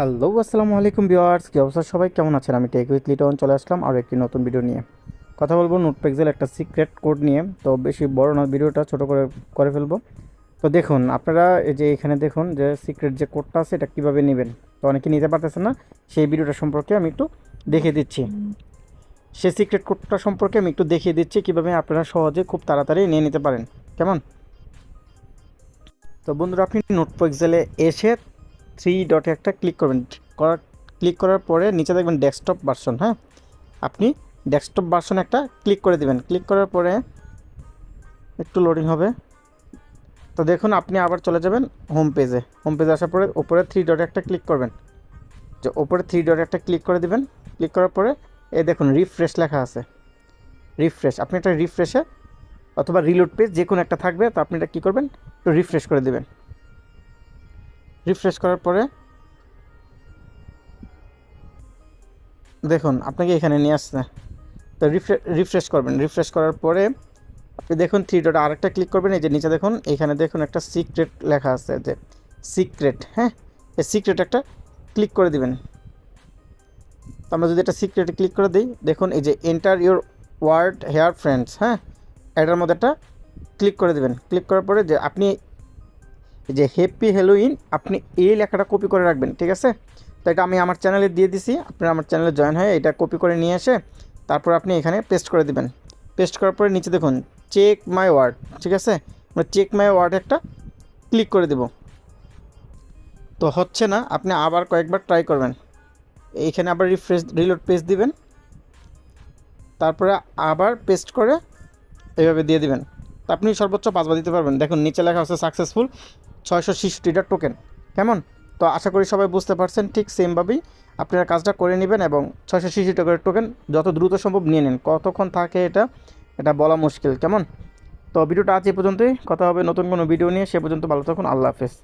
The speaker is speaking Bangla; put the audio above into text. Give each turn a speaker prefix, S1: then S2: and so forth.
S1: হ্যালো, আসসালামু আলাইকুম ভিউয়ার্স। কি অবস্থা সবাই? কেমন আছেন? আমি টেক উইথ লিটন চলে আসলাম আর একটি নতুন ভিডিও নিয়ে। কথা বলব নোট পেক্সেল একটা সিক্রেট কোড নিয়ে, তো বেশি বড় না ভিডিওটা ছোট করে করে ফেলব। তো দেখুন, আপনারা এই যে এখানে দেখুন যে সিক্রেট যে কোডটা আছে, এটা কীভাবে নেবেন? তো অনেকে নিতে পারতেছেন না, সেই ভিডিওটা সম্পর্কে আমি একটু দেখিয়ে দিচ্ছি। সেই সিক্রেট কোডটা সম্পর্কে আমি একটু দেখিয়ে দিচ্ছি, কীভাবে আপনারা সহজে খুব তাড়াতাড়ি নিয়ে নিতে পারেন। কেমন? তো বন্ধুরা, আপনি নোট পেক্সেলে এসে থ্রি ডটে একটা ক্লিক করবেন। করার ক্লিক করার পরে নিচে দেখবেন ডেস্কটপ ভার্সন হ্যাঁ? আপনি ডেস্কটপ ভার্সন একটা ক্লিক করে দেবেন। ক্লিক করার পরে একটু লোডিং হবে। তো দেখুন, আপনি আবার চলে যাবেন হোম পেজে হোম পেজে আসার পরে ওপরে থ্রি ডটে একটা ক্লিক করবেন। যে ওপরে থ্রি ডটে একটা ক্লিক করে দেবেন। ক্লিক করার পরে এই দেখুন রিফ্রেশ লেখা আছে। রিফ্রেশ আপনি একটা রিফ্রেশে অথবা রিলোড পেজ যে কোনো একটা থাকবে, তো আপনি এটা কী করবেন? একটু রিফ্রেশ করে দিবেন। রিফ্রেশ করার পরে দেখুন, আপনাকে এখানে নিয়ে আসছে। তো রিফ্রেশ করবেন। রিফ্রেশ করার পরে আপনি দেখুন থ্রি ডট আরেকটা ক্লিক করবেন। এই যে নিচে দেখুন, এখানে দেখুন একটা সিক্রেট লেখা আছে যে সিক্রেট হ্যাঁ? এই সিক্রেট একটা ক্লিক করে দিবেন। তো আমরা যদি একটা সিক্রেটে ক্লিক করে দিই, দেখুন এই যে enter your word here friends হ্যাঁ? এটার মধ্যে একটা ক্লিক করে দিবেন। ক্লিক করার পরে যে আপনি যে হ্যাপি হ্যালোইন আপনি এই লেখাটা কপি করে রাখবেন, ঠিক আছে? তো এটা আমি আমার চ্যানেলে দিয়ে দিছি, আপনারা আমার চ্যানেলে জয়েন হয়ে এটা কপি করে নিয়ে এসে তারপর আপনি এখানে পেস্ট করে দিবেন। পেস্ট করার পরে নিচে দেখুন চেক মাই ওয়ার্ড ঠিক আছে? আমরা চেক মাই ওয়ার্ড একটা ক্লিক করে দেব। তো হচ্ছে না, আপনি আবার কয়েকবার ট্রাই করবেন। এইখানে আবার রিফ্রেশ রিলোড পেজ দিবেন। তারপরে আবার পেস্ট করে এইভাবে দিয়ে দিবেন। তো আপনি সর্বোচ্চ পাঁচবার দিতে পারবেন। দেখুন, নিচে লেখা আছে সাকসেসফুল ছয়শো ছিষট্টিটা টোকেন কেমন? তো আশা করি সবাই বুঝতে পারছেন, ঠিক সেমভাবেই আপনারা কাজটা করে নেবেন এবং ছয়শো ছিষট্টি টাকার টোকেন যত দ্রুত সম্ভব নিয়ে নিন। কতক্ষণ থাকে এটা এটা বলা মুশকিল। কেমন? তো ভিডিওটা আজ এ পর্যন্তই। কথা হবে নতুন কোনো ভিডিও নিয়ে। সে পর্যন্ত ভালো থাকুন। আল্লাহ হাফেজ।